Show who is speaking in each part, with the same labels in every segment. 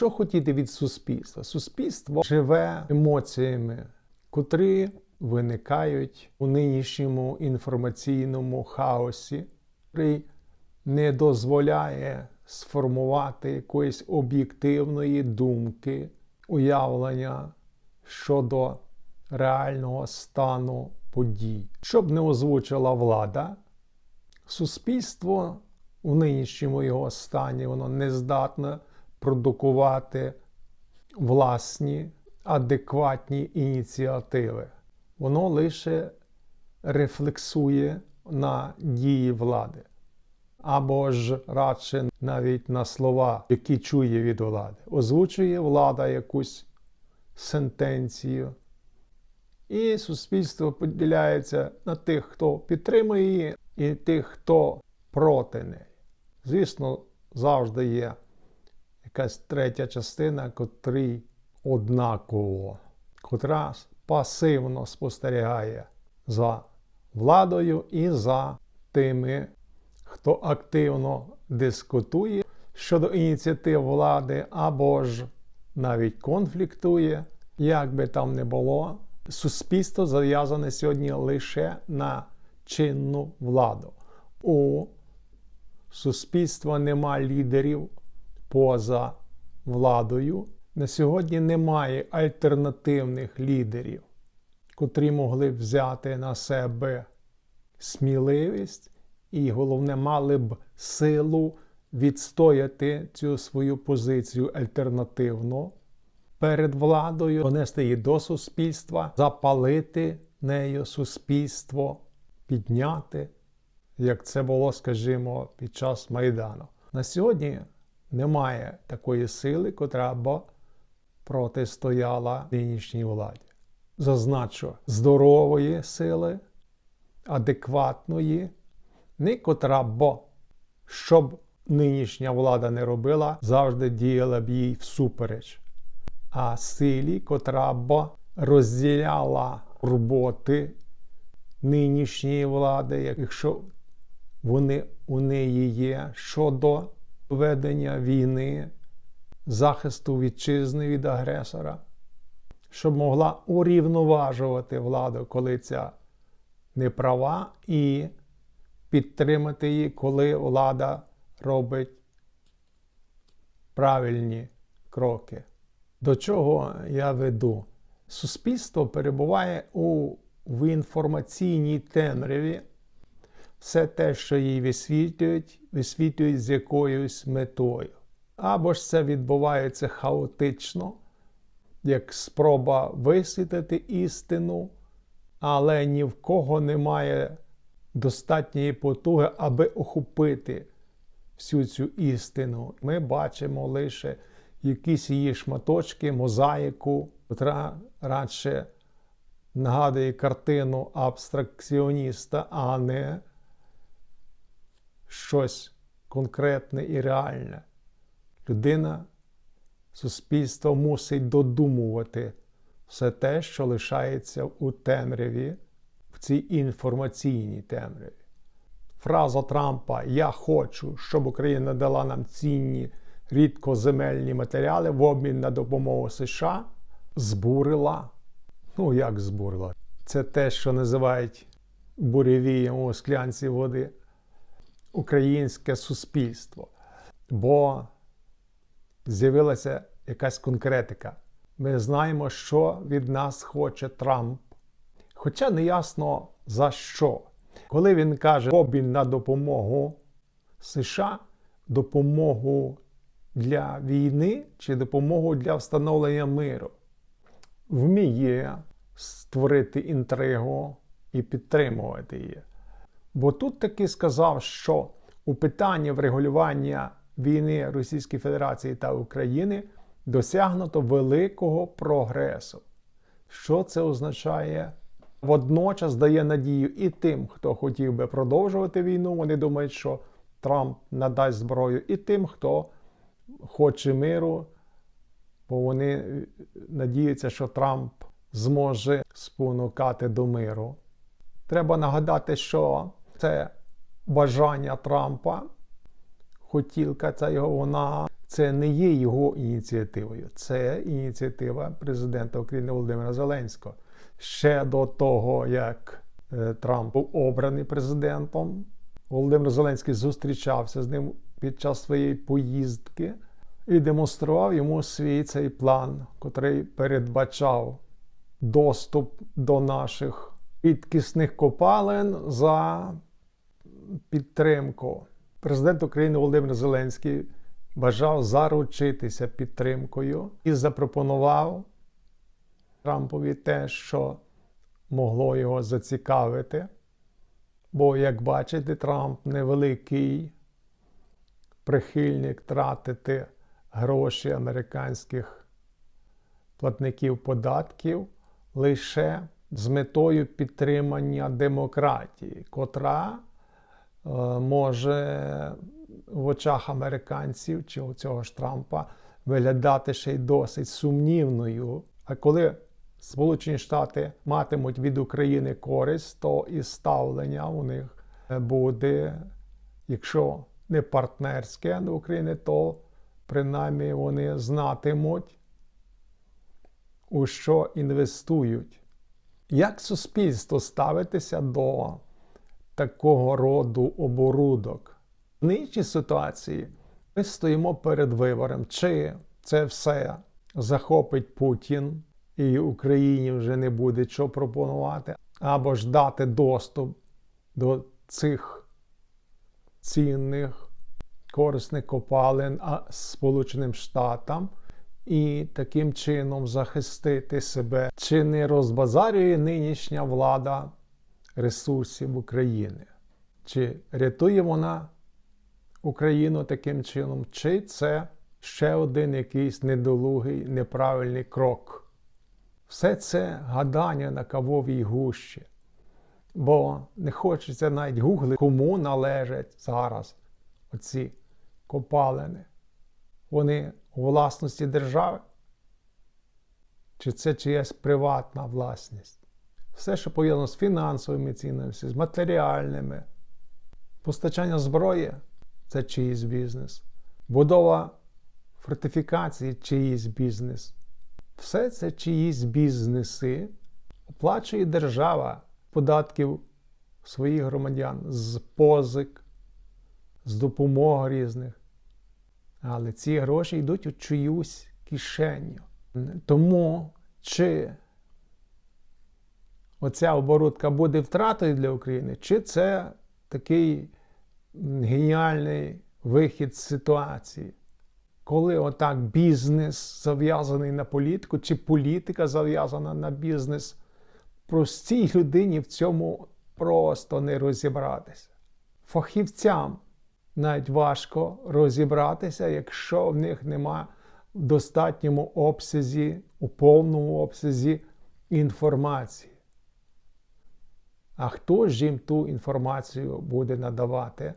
Speaker 1: Що хотіти від суспільства? Суспільство живе емоціями, котрі виникають у нинішньому інформаційному хаосі, який не дозволяє сформувати якоїсь об'єктивної думки, уявлення щодо реального стану подій. Щоб не озвучила влада, суспільство у нинішньому його стані воно не здатне продукувати власні адекватні ініціативи. Воно лише рефлексує на дії влади. Або ж радше навіть на слова, які чує від влади. Озвучує влада якусь сентенцію. І суспільство поділяється на тих, хто підтримує її, і тих, хто проти неї. Звісно, завжди є якась третя частина, котрій однаково, котра пасивно спостерігає за владою і за тими, хто активно дискутує щодо ініціатив влади або ж навіть конфліктує, як би там не було. Суспільство зав'язане сьогодні лише на чинну владу. У суспільства нема лідерів поза владою. На сьогодні немає альтернативних лідерів, котрі могли б взяти на себе сміливість і, головне, мали б силу відстояти цю свою позицію альтернативно перед владою, донести її до суспільства, запалити нею суспільство, підняти, як це було, скажімо, під час Майдану. На сьогодні немає такої сили, котра б протистояла нинішній владі. Зазначу здорової сили, адекватної, не котра б, щоб нинішня влада не робила, завжди діяла б їй всупереч, а силі, котра б розділяла роботи нинішньої влади, якщо вони у неї є щодо ведення війни, захисту вітчизни від агресора, щоб могла урівноважувати владу, коли ця неправа, і підтримати її, коли влада робить правильні кроки. До чого я веду? Суспільство перебуває у в інформаційній темряві. Все те, що їй висвітлюють, висвітлюють з якоюсь метою. Або ж це відбувається хаотично, як спроба висвітлити істину, але ні в кого немає достатньої потуги, аби охопити всю цю істину. Ми бачимо лише якісь її шматочки, мозаїку, яка радше нагадує картину абстракціоніста, а не щось конкретне і реальне. Людина, суспільство мусить додумувати все те, що лишається у темряві, в цій інформаційній темряві. Фраза Трампа Я хочу, щоб Україна дала нам цінні рідкоземельні матеріали в обмін на допомогу США, збурила. Ну, як збурила? Це те, що називають буревієм у склянці води українське суспільство. Бо з'явилася якась конкретика. Ми знаємо, що від нас хоче Трамп. Хоча не ясно за що. Коли він каже обмін на допомогу США, допомогу для війни чи допомогу для встановлення миру, вміє створити інтригу і підтримувати її. Бо тут таки сказав, що у питанні врегулювання війни Російської Федерації та України досягнуто великого прогресу. Що це означає? Водночас дає надію і тим, хто хотів би продовжувати війну. Вони думають, що Трамп надасть зброю, і тим, хто хоче миру, бо вони надіються, що Трамп зможе спонукати до миру. Треба нагадати, що це бажання Трампа, хотілка ця його, вона Це не є його ініціативою, це ініціатива президента України Володимира Зеленського. Ще до того, як е, Трамп був обраний президентом, Володимир Зеленський зустрічався з ним під час своєї поїздки і демонстрував йому свій цей план, котрий передбачав доступ до наших підкисних копалин за підтримку. Президент України Володимир Зеленський бажав заручитися підтримкою і запропонував Трампові те, що могло його зацікавити. Бо, як бачите, Трамп невеликий прихильник тратити гроші американських платників податків лише з метою підтримання демократії, котра може в очах американців чи у цього ж Трампа виглядати ще й досить сумнівною. А коли Сполучені Штати матимуть від України користь, то і ставлення у них буде, якщо не партнерське до України, то принаймні вони знатимуть, у що інвестують. Як суспільство ставитися до такого роду оборудок? В нинішній ситуації ми стоїмо перед вибором, чи це все захопить Путін і Україні вже не буде що пропонувати, або ж дати доступ до цих цінних корисних копалин Сполученим Штатам і таким чином захистити себе, чи не розбазарює нинішня влада ресурсів України? Чи рятує вона Україну таким чином, чи це ще один якийсь недолугий неправильний крок? Все це гадання на кавовій гущі. Бо не хочеться навіть гугли, кому належать зараз оці копалини. Вони у власності держави? Чи це чиясь приватна власність? Все, що пов'язано з фінансовими цінностями, з матеріальними, постачання зброї це чиїсь бізнес, будова фортифікації чиїсь бізнес. Все це чиїсь бізнеси оплачує держава податків своїх громадян з позик, з допомог різних. Але ці гроші йдуть у чиюсь кишеню. Тому чи оця оборудка буде втратою для України, чи це такий геніальний вихід з ситуації? Коли отак бізнес зав'язаний на політику, чи політика зав'язана на бізнес, простій людині в цьому просто не розібратися. Фахівцям навіть важко розібратися, якщо в них нема в достатньому обсязі, у повному обсязі інформації. А хто ж їм ту інформацію буде надавати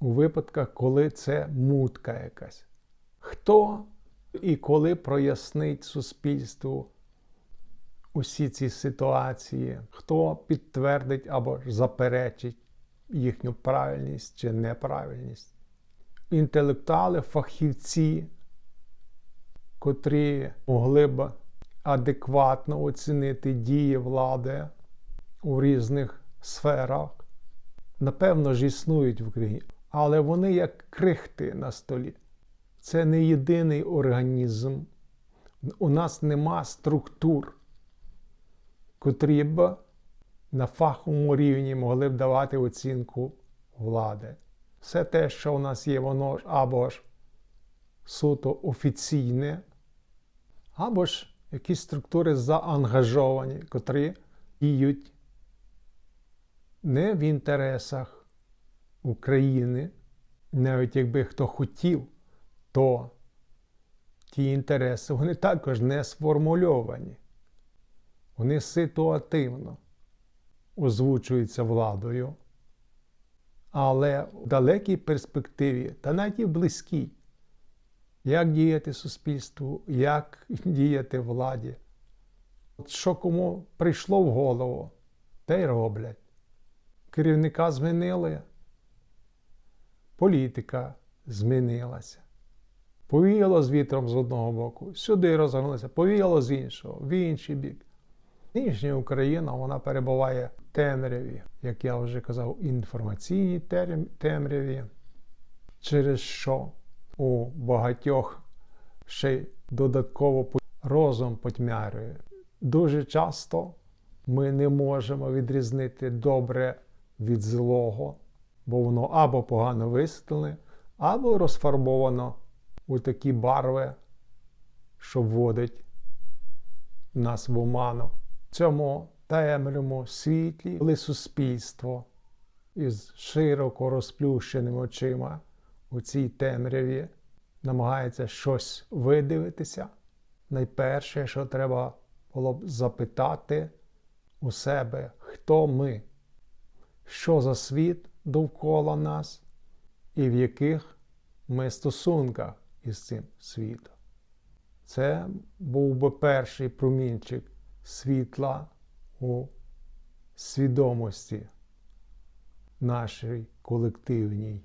Speaker 1: у випадках, коли це мутка якась? Хто і коли прояснить суспільству усі ці ситуації, хто підтвердить або заперечить їхню правильність чи неправильність? Інтелектуали, фахівці, котрі могли б адекватно оцінити дії влади у різних сферах, напевно ж існують в Україні, але вони як крихти на столі. Це не єдиний організм. У нас нема структур, котрі б на фаховому рівні могли б давати оцінку влади. Все те, що у нас є, воно ж або ж суто офіційне, або ж якісь структури заангажовані, котрі діють не в інтересах України, навіть якби хто хотів то ті інтереси вони також не сформульовані. Вони ситуативно озвучуються владою. Але в далекій перспективі, та навіть і близькій, як діяти суспільству, як діяти владі. От Що кому прийшло в голову, те й роблять. Керівника змінили, політика змінилася Повіяло з вітром з одного боку, сюди розгорнулося, повіяло з іншого, в інший бік. Нинішня Україна вона перебуває в темряві, як я вже казав, інформаційній темряві, через що у багатьох ще додатково розум потьмярює. Дуже часто ми не можемо відрізнити добре від злого, бо воно або погано висвітлене, або розфарбовано у такі барви, що вводить нас в оману. Цьому темрявому світлі, коли суспільство із широко розплющеними очима у цій темряві намагається щось видивитися, найперше, що треба було б запитати у себе, хто ми, що за світ довкола нас і в яких ми стосунках із цим світом. Це був би перший промінчик світла у свідомості нашій колективній.